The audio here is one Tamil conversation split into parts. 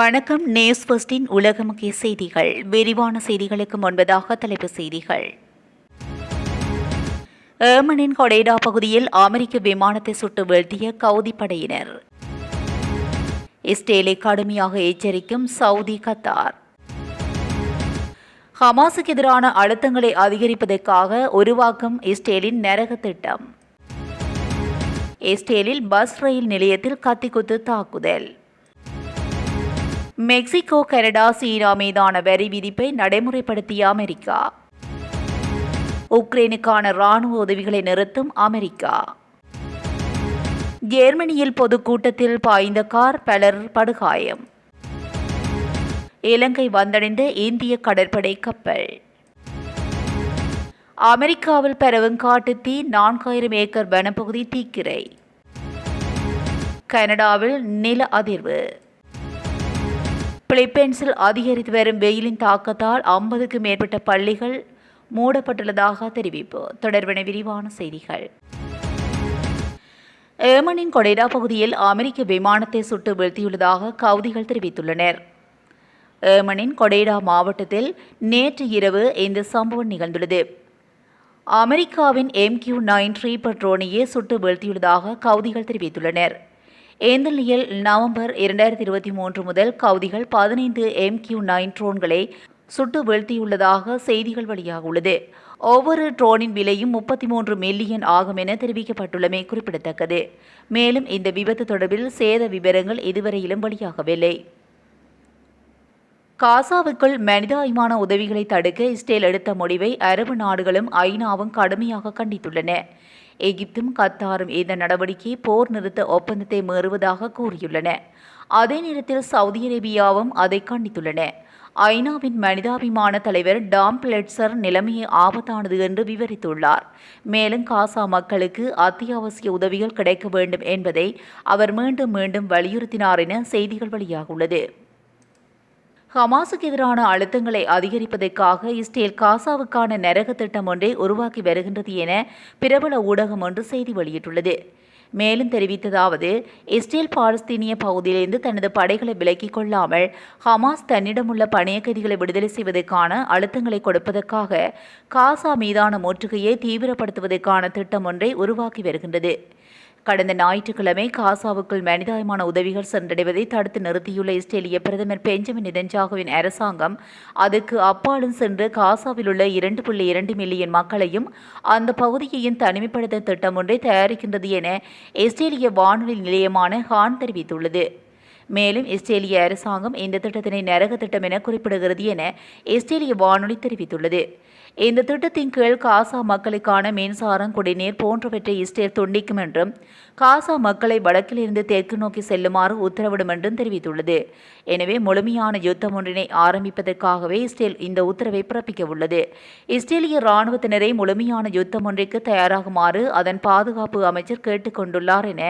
வணக்கம். நேஸ் ஃபர்ஸ்டின் உலக முக்கிய செய்திகள். விரிவான செய்திகளுக்கு முன்பதாக தலைப்புச் செய்திகள். ஏமனின் கொடேடா பகுதியில் அமெரிக்க விமானத்தை சுட்டு வீழ்த்திய கவுதி படையினர். இஸ்ரேலை கடுமையாக எச்சரிக்கும் சவுதி கத்தார். ஹமாஸுக்கு எதிரான அழுத்தங்களை அதிகரிப்பதற்காக உருவாக்கும் இஸ்ரேலின் நரக திட்டம். இஸ்ரேலில் பஸ் ரயில் நிலையத்தில் கத்திக்குத்து தாக்குதல். மெக்சிகோ கனடா சீனா மீதான வரி விதிப்பை நடைமுறைப்படுத்திய அமெரிக்கா. உக்ரைனுக்கான ராணுவ உதவிகளை நிறுத்தும் அமெரிக்கா. ஜெர்மனியில் பொதுக்கூட்டத்தில் பாய்ந்த கார் பலர் படுகாயம். இலங்கை வந்தடைந்த இந்திய கடற்படை கப்பல். அமெரிக்காவில் பரவும் தீ நான்காயிரம் ஏக்கர் வனப்பகுதி தீக்கிரை. கனடாவில் நில அதிர்வு. பிலிப்பைன்ஸில் அதிகரித்து வரும் வெயிலின் தாக்கத்தால் ஐம்பதுக்கு மேற்பட்ட பள்ளிகள் மூடப்பட்டுள்ளதாக தெரிவிப்பு. தொடர்பான விரிவான செய்திகள். ஏமனின் கொடைடா பகுதியில் அமெரிக்க விமானத்தை சுட்டு வீழ்த்தியுள்ளதாக கவுதிகள் தெரிவித்துள்ளனர். ஏமனின் கொடைடா மாவட்டத்தில் நேற்று இரவு இந்த சம்பவம் நிகழ்ந்துள்ளது. அமெரிக்காவின் எம்கியூ நைன் ட்ரீ ட்ரோனையே சுட்டு வீழ்த்தியுள்ளதாக கவுதிகள் தெரிவித்துள்ளனர். இந்த நவம்பர் இரண்டாயிரத்தி இருபத்தி மூன்று முதல் கவுதிகள் பதினைந்து எம் கியூ நைன் ட்ரோன்களை சுட்டு வீழ்த்தியுள்ளதாக செய்திகள் வெளியாக உள்ளது. ஒவ்வொரு ட்ரோனின் விலையும் முப்பத்தி மூன்று மில்லியன் ஆகும் என தெரிவிக்கப்பட்டுள்ளமை குறிப்பிடத்தக்கது. மேலும் இந்த விபத்து தொடர்பில் சேத விவரங்கள் இதுவரையிலும் வெளியாகவில்லை. காசாவுக்குள் மனிதாயமான உதவிகளை தடுக்க இஸ்ரேல் எடுத்த முடிவை அரபு நாடுகளும் ஐநாவும் கடுமையாக கண்டித்துள்ளன. எகிப்தும் கத்தாரும் இந்த நடவடிக்கை போர் நிறுத்த ஒப்பந்தத்தை மீறுவதாக கூறியுள்ளன. அதே நேரத்தில் சவுதி அரேபியாவும் அதை கண்டித்துள்ளன. ஐநாவின் மனிதாபிமான தலைவர் டாம் பிளட்சர் நிலைமையை ஆபத்தானது என்று விவரித்துள்ளார். மேலும் காசா மக்களுக்கு அத்தியாவசிய உதவிகள் கிடைக்க வேண்டும் என்பதை அவர் மீண்டும் மீண்டும் வலியுறுத்தினார் என செய்திகள் வெளியாகுள்ளது ஹமாஸுக்கு எதிரான அழுத்தங்களை அதிகரிப்பதற்காக இஸ்ரேல் காசாவுக்கான நரக திட்டம் ஒன்றை உருவாக்கி வருகின்றது என பிரபல ஊடகம் ஒன்று செய்தி வெளியிட்டுள்ளது. மேலும் தெரிவித்ததாவது இஸ்ரேல் பாலஸ்தீனிய பகுதியிலிருந்து தனது படைகளை விலக்கிக் கொள்ளாமல் ஹமாஸ் தன்னிடமுள்ள பணைய கைதிகளை விடுதலை செய்வதற்கான அழுத்தங்களை கொடுப்பதற்காக காசா மீதான முற்றுகையை தீவிரப்படுத்துவதற்கான திட்டம் ஒன்றை உருவாக்கி வருகின்றது. கடந்த ஞாயிற்றுக்கிழமை காசாவுக்குள் மனிதாயமான உதவிகள் சென்றடைவதை தடுத்து நிறுத்தியுள்ள இஸ்ரேலிய பிரதமர் பெஞ்சமின் நிதன்ஜாகுவின் அரசாங்கம் அதுக்கு அப்பாலும் சென்று காசாவில் உள்ள இரண்டு புள்ளி இரண்டு மில்லியன் மக்களையும் அந்த பகுதியையும் தனிமைப்படுத்த திட்டம் ஒன்றை தயாரிக்கின்றது என இஸ்ரேலிய வானொலி நிலையமான ஹான் தெரிவித்துள்ளது. மேலும் இஸ்ரேலிய அரசாங்கம் இந்த திட்டத்தினை நரக திட்டம் என குறிப்பிடுகிறது என இஸ்ரேலிய வானொலி தெரிவித்துள்ளது. இந்த திட்டத்தின் கீழ் காசா மக்களுக்கான மின்சாரம் குடிநீர் போன்றவற்றை இஸ்ரேல் துண்டிக்கும் என்றும் காசா மக்களை வடக்கிலிருந்து தெற்கு நோக்கி செல்லுமாறு உத்தரவிடும் என்றும் தெரிவித்துள்ளது. எனவே முழுமையான யுத்தம் ஒன்றினை ஆரம்பிப்பதற்காகவே இஸ்ரேல் இந்த உத்தரவை பிறப்பிக்க உள்ளது இஸ்ரேலிய இராணுவத்தினரை முழுமையான யுத்தம் ஒன்றிற்கு தயாராகுமாறு அதன் பாதுகாப்பு அமைச்சர் கேட்டுக்கொண்டுள்ளார் என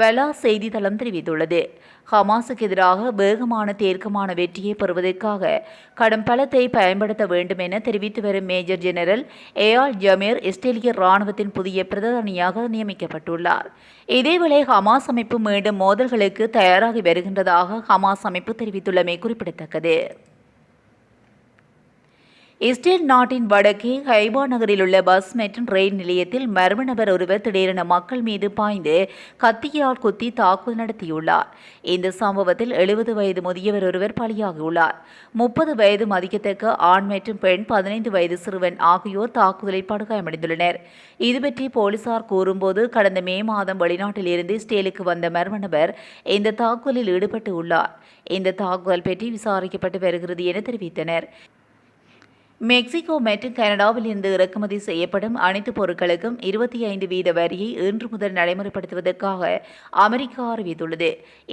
பெலா செய்தித்தளம் தெரிவித்துள்ளது. ஹமாஸுக்கு எதிராக வேகமான தீர்க்கமான வெற்றியை பெறுவதற்காக கடும் பலத்தை பயன்படுத்த வேண்டும் என தெரிவித்து வரும் மேஜர் ஜெனரல் ஏஆல் ஜமீர் இஸ்ரேலிய இராணுவத்தின் புதிய பிரதானியாக நியமிக்கப்பட்டுள்ளார். இதேவேளை ஹமாஸ் அமைப்பு மீண்டும் மோதல்களுக்கு தயாராகி வருகின்றதாக ஹமாஸ் அமைப்பு தெரிவித்துள்ளமை குறிப்பிடத்தக்கது. இஸ்ரேல் நாட்டின் வடக்கே ஹைபா நகரில் உள்ள பஸ் மற்றும் ரயில் நிலையத்தில் மர்ம நபர் ஒருவர் திடீரென மக்கள் மீது பாய்ந்து கத்தியால் குத்தி தாக்குதல் நடத்தியுள்ளார். இந்த சம்பவத்தில் எழுபது வயது முதியவர் ஒருவர் பலியாகியுள்ளார். முப்பது வயது மதிக்கத்தக்க ஆண் மற்றும் பெண் பதினைந்து வயது சிறுவன் ஆகியோர் தாக்குதலில் படுகாயமடைந்துள்ளனர். இதுபற்றி போலீசார் கூறும்போது கடந்த மே மாதம் வெளிநாட்டில் இருந்து இஸ்ரேலுக்கு வந்த மர்ம நபர் இந்த தாக்குதலில் ஈடுபட்டு உள்ளார் இந்த தாக்குதல் பற்றி விசாரிக்கப்பட்டு வருகிறது என தெரிவித்தனர். மெக்சிகோ மற்றும் கனடாவில் இருந்து இறக்குமதி செய்யப்படும் அனைத்து பொருட்களுக்கும் இருபத்தி ஐந்து வீத வரியை இன்று முதல் நடைமுறைப்படுத்துவதற்காக அமெரிக்கா அறிவித்துள்ளது.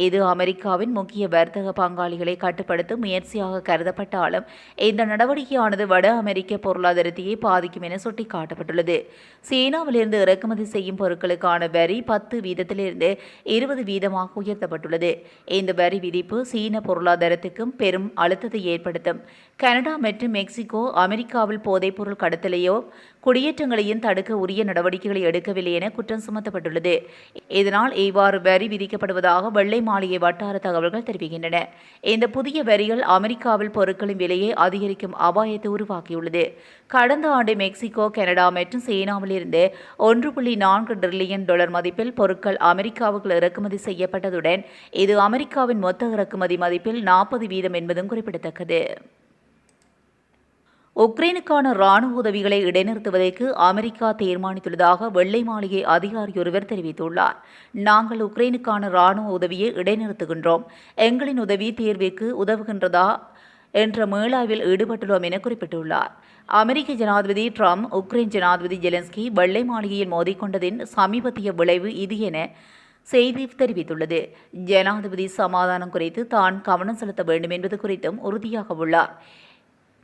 இது அமெரிக்காவின் முக்கிய வர்த்தக பங்காளிகளை கட்டுப்படுத்தும் முயற்சியாக கருதப்பட்டாலும் இந்த நடவடிக்கையானது வட அமெரிக்க பொருளாதாரத்தையே பாதிக்கும் என சுட்டிக்காட்டப்பட்டுள்ளது. சீனாவிலிருந்து இறக்குமதி செய்யும் பொருட்களுக்கான வரி பத்து வீதத்திலிருந்து இருபது வீதமாக உயர்த்தப்பட்டுள்ளது. இந்த வரி விதிப்பு சீன பொருளாதாரத்துக்கும் பெரும் அழுத்தத்தை ஏற்படுத்தும். கனடா மற்றும் மெக்சிகோ அமெரிக்காவில் போதைப்பொருள் கடத்தலையோ குடியேற்றங்களையும் தடுக்க உரிய நடவடிக்கைகளை எடுக்கவில்லை என குற்றம் சுமத்தப்பட்டுள்ளது. இதனால் இவ்வாறு வரி விதிக்கப்படுவதாக வெள்ளை மாளிகை வட்டார தகவல்கள் தெரிவிக்கின்றன. இந்த புதிய வரிகள் அமெரிக்காவில் பொருட்களின் விலையை அதிகரிக்கும் அபாயத்தை உருவாக்கியுள்ளது. கடந்த ஆண்டு மெக்சிகோ கனடா மற்றும் சீனாவில் இருந்து ஒன்று புள்ளி நான்கு டிரில்லியன் டாலர் மதிப்பில் பொருட்கள் அமெரிக்காவுக்கு இறக்குமதி செய்யப்பட்டதுடன் இது அமெரிக்காவின் மொத்த இறக்குமதி மதிப்பில் நாற்பது வீதம் என்பதும் குறிப்பிடத்தக்கது. உக்ரைனுக்கான ராணுவ உதவிகளை இடைநிறுத்துவதற்கு அமெரிக்கா தீர்மானித்துள்ளதாக வெள்ளை மாளிகை அதிகாரியொருவர் தெரிவித்துள்ளார். நாங்கள் உக்ரைனுக்கான ராணுவ உதவியை இடைநிறுத்துகின்றோம். எங்களின் உதவி தீர்விற்கு உதவுகின்றதா என்ற மேளாவில் ஈடுபட்டுள்ளோம் என குறிப்பிட்டுள்ளார். அமெரிக்க ஜனாதிபதி ட்ரம்ப் உக்ரைன் ஜனாதிபதி ஜெலன்ஸ்கி வெள்ளை மாளிகையில் மோதிக்கொண்டதின் சமீபத்திய விளைவு இது என செய்தி தெரிவித்துள்ளது. ஜனாதிபதி சமாதானம் குறித்து தான் கவனம் செலுத்த வேண்டும் என்பது குறித்தும் உறுதியாக உள்ளார்.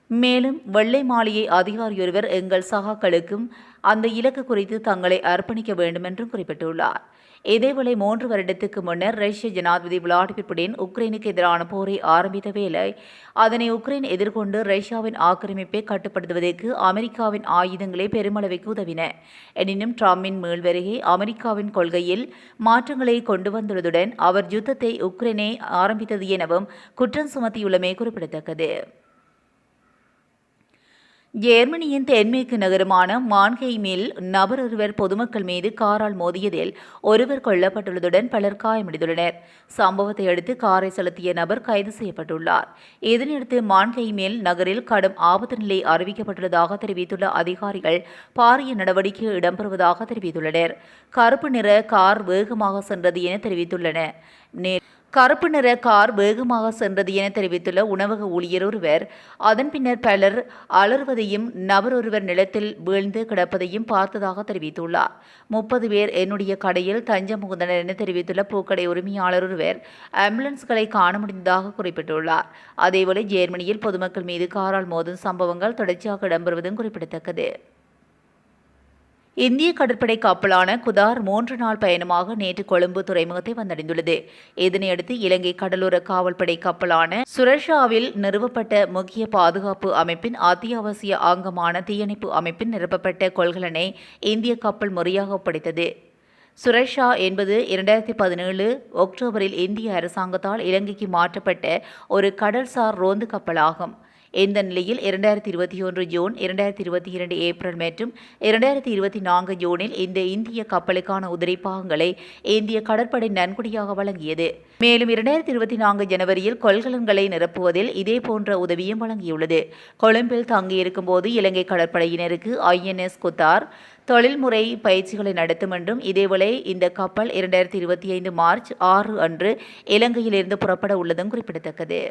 மேலும் வெள்ளை மாளிகை அதிகாரியொருவர் எங்கள் சகாக்களுக்கும் அந்த இலக்கு குறித்து தங்களை அர்ப்பணிக்க வேண்டும் என்றும் குறிப்பிட்டுள்ளார். இதேவேளை மூன்று வருடத்துக்கு முன்னர் ரஷ்ய ஜனாதிபதி விளாடிமிர் புடின் உக்ரைனுக்கு எதிரான போரை ஆரம்பித்த வேளை அதனை உக்ரைன் எதிர்கொண்டு ரஷ்யாவின் ஆக்கிரமிப்பை கட்டுப்படுத்துவதற்கு அமெரிக்காவின் ஆயுதங்களே பெருமளவிற்கு உதவின. எனினும் ட்ரம்பின் மீள்வருகை அமெரிக்காவின் கொள்கையில் மாற்றங்களை கொண்டு வந்துள்ளதுடன் அவர் யுத்தத்தை உக்ரைனே ஆரம்பித்தது எனவும் குற்றம் சுமத்தியுள்ளமை குறிப்பிடத்தக்கது. ஜெர்மனியின் தென்மேற்கு நகரமான மான்ஹெய்மில் நபர் ஒருவர் பொதுமக்கள் மீது காரால் மோதியதில் ஒருவர் கொல்லப்பட்டுள்ளதுடன் பலர் காயமடைந்துள்ளனர். சம்பவத்தை அடுத்து காரை செலுத்திய நபர் கைது செய்யப்பட்டுள்ளார். இதனையடுத்து மான்ஹெய்மில் நகரில் கடும் ஆபத்து நிலை அறிவிக்கப்பட்டுள்ளதாக தெரிவித்துள்ள அதிகாரிகள் பாரிய நடவடிக்கை இடம்பெறுவதாக தெரிவித்துள்ளனர். கருப்பு நிற கார் வேகமாக சென்றது என நேர் கருப்பு நிற கார் வேகமாக சென்றது என தெரிவித்துள்ள உணவக ஊழியர் ஒருவர் அதன் பின்னர் பலர் அலறுவதையும் நபர் ஒருவர் நிலத்தில் வீழ்ந்து கிடப்பதையும் பார்த்ததாக தெரிவித்துள்ளார். முப்பது பேர் என்னுடைய கடையில் தஞ்சம் புகுந்தனர் என தெரிவித்துள்ள பூக்கடை உரிமையாளர் ஒருவர் ஆம்புலன்ஸ்களை காண முடிந்ததாக குறிப்பிட்டுள்ளார். அதேபோல ஜெர்மனியில் பொதுமக்கள் மீது காரால் மோதும் சம்பவங்கள் தொடர்ச்சியாக இடம்பெறுவதும் குறிப்பிடத்தக்கது. இந்திய கடற்படை கப்பலான குதார் மூன்று நாள் பயணமாக நேற்று கொழும்பு துறைமுகத்தை வந்தடைந்துள்ளது. இதனையடுத்து இலங்கை கடலோர காவல்படை கப்பலான சுரஷாவில் நிறுவப்பட்ட முக்கிய பாதுகாப்பு அமைப்பின் அத்தியாவசிய அங்கமான தீயணைப்பு அமைப்பின் நிரப்பப்பட்ட கொள்கலனை இந்திய கப்பல் முறையாக ஒப்படைத்தது. சுரஷா என்பது இரண்டாயிரத்தி பதினேழு அக்டோபரில் இந்திய அரசாங்கத்தால் இலங்கைக்கு மாற்றப்பட்ட ஒரு கடல்சார் ரோந்து கப்பலாகும். இந்த நிலையில் இரண்டாயிரத்தி இருபத்தி ஒன்று ஜூன் இரண்டாயிரத்தி இருபத்தி இரண்டு ஏப்ரல் மற்றும் இரண்டாயிரத்தி இருபத்தி நான்கு ஜூனில் இந்த இந்திய கப்பலுக்கான உதிரி பாகங்களை இந்திய கடற்படை நன்கொடையாக வழங்கியது. மேலும் இரண்டாயிரத்தி இருபத்தி நான்கு ஜனவரியில் கொள்கலன்களை நிரப்புவதில் இதே போன்ற உதவியும் வழங்கியுள்ளது. கொழும்பில் தங்கியிருக்கும் போது இலங்கை கடற்படையினருக்கு ஐஎன்எஸ் குத்தார். தொழில்முறை பயிற்சிகளை நடத்தும் என்றும் இதேவேளை இந்த கப்பல் இரண்டாயிரத்தி இருபத்தி ஐந்து மார்ச் ஆறு அன்று இலங்கையிலிருந்து புறப்பட உள்ளதும் குறிப்பிடத்தக்கது.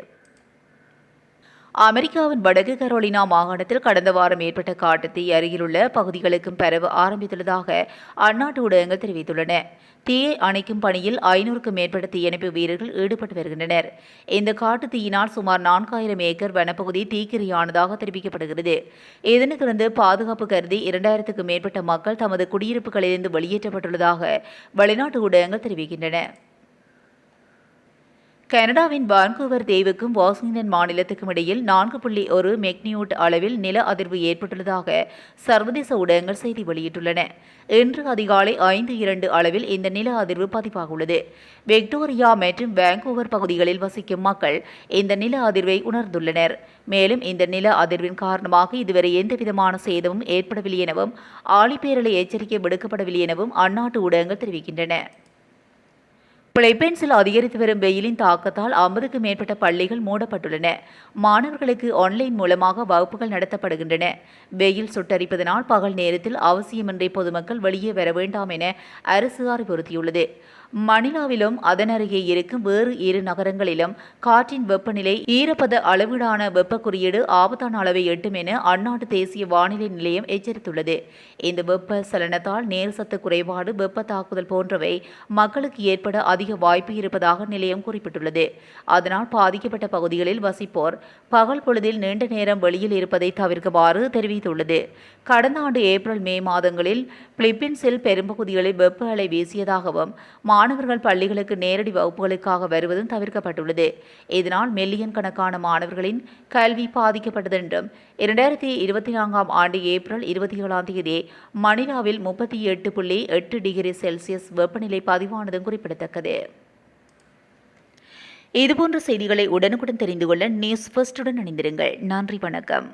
அமெரிக்காவின் வடக்கு கரோலினா மாகாணத்தில் கடந்த வாரம் ஏற்பட்ட காட்டுத்தீ அருகிலுள்ள பகுதிகளுக்கும் பரவ ஆரம்பித்துள்ளதாக அந்நாட்டு ஊடகங்கள் தெரிவித்துள்ளன. தீயை அணைக்கும் பணியில் ஐநூறுக்கும் மேற்பட்ட தீயணைப்பு வீரர்கள் ஈடுபட்டு வருகின்றனர். இந்த காட்டு தீயினால் சுமார் நான்காயிரம் ஏக்கர் வனப்பகுதி தீக்கிரையானதாக தெரிவிக்கப்படுகிறது. இதனைத் பாதுகாப்பு கருதி இரண்டாயிரத்துக்கும் மேற்பட்ட மக்கள் தமது குடியிருப்புகளிலிருந்து வெளியேற்றப்பட்டுள்ளதாக வெளிநாட்டு ஊடகங்கள் தெரிவிக்கின்றன. கனடாவின் வான்கூவர் தேவுக்கும் வாஷிங்டன் மாநிலத்துக்கும் இடையில் நான்கு புள்ளி ஒரு மெக்னியூட் அளவில் நில அதிர்வு ஏற்பட்டுள்ளதாக சர்வதேச ஊடகங்கள் செய்தி வெளியிட்டுள்ளன. இன்று அதிகாலை ஐந்து இரண்டு அளவில் இந்த நில அதிர்வு பதிவாகியுள்ளது விக்டோரியா மற்றும் வான்கூவர் பகுதிகளில் வசிக்கும் மக்கள் இந்த நில அதிர்வை உணர்ந்துள்ளனர். மேலும் இந்த நில அதிர்வின் காரணமாக இதுவரை எந்தவிதமான சேதமும் ஏற்படவில்லை எனவும் ஆழிப்பேரலை எச்சரிக்கை விடுக்கப்படவில்லை எனவும் அந்நாட்டு ஊடகங்கள் தெரிவிக்கின்றன. பிலிப்பைன்ஸில் அதிகரித்து வரும் வெயிலின் தாக்கத்தால் ஐம்பதுக்கு மேற்பட்ட பள்ளிகள் மூடப்பட்டுள்ளன. மாணவர்களுக்கு ஆன்லைன் மூலமாக வகுப்புகள் நடத்தப்படுகின்றன. வெயில் சுட்டரிப்பதனால் பகல் நேரத்தில் அவசியமின்றி பொதுமக்கள் வெளியே வர வேண்டாம் என அரசு அறிவுறுத்தியுள்ளது. மணிலாவிலும் அதன் அருகே இருக்கும் வேறு இரு நகரங்களிலும் காற்றின் வெப்பநிலை ஈரப்பத அளவீடான வெப்ப குறியீடு ஆபத்தான அளவை எட்டும் என அந்நாட்டு தேசிய வானிலை நிலையம் எச்சரித்துள்ளது. இந்த வெப்ப சலனத்தால் நேர் சத்து குறைபாடு வெப்ப தாக்குதல் போன்றவை மக்களுக்கு ஏற்பட அதிக வாய்ப்பு இருப்பதாக நிலையம் குறிப்பிட்டுள்ளது. அதனால் பாதிக்கப்பட்ட பகுதிகளில் வசிப்போர் பகல் பொழுதில் நீண்ட நேரம் வெளியில் இருப்பதை தவிர்க்குமாறு தெரிவித்துள்ளது. கடந்த ஆண்டு ஏப்ரல் மே மாதங்களில் பிலிப்பீன்ஸில் பெரும்பகுதிகளில் வெப்ப அலை வீசியதாகவும் மாணவர்கள் பள்ளிகளுக்கு நேரடி வகுப்புகளுக்காக வருவதும் தவிர்க்கப்பட்டுள்ளது. இதனால் மில்லியன் கணக்கான மாணவர்களின் கல்வி பாதிக்கப்பட்டது என்றும் இரண்டாயிரத்தி இருபத்தி நான்காம் ஆண்டு ஏப்ரல் இருபத்தி ஏழாம் தேதி மணிலாவில் முப்பத்தி எட்டு புள்ளி எட்டு டிகிரி செல்சியஸ் வெப்பநிலை பதிவானதும் குறிப்பிடத்தக்கது. இதுபோன்ற செய்திகளை உடனுக்குடன் தெரிந்து கொள்ள நியூஸ் ஃபர்ஸ்டுடன் இணைந்திருங்கள். நன்றி வணக்கம்.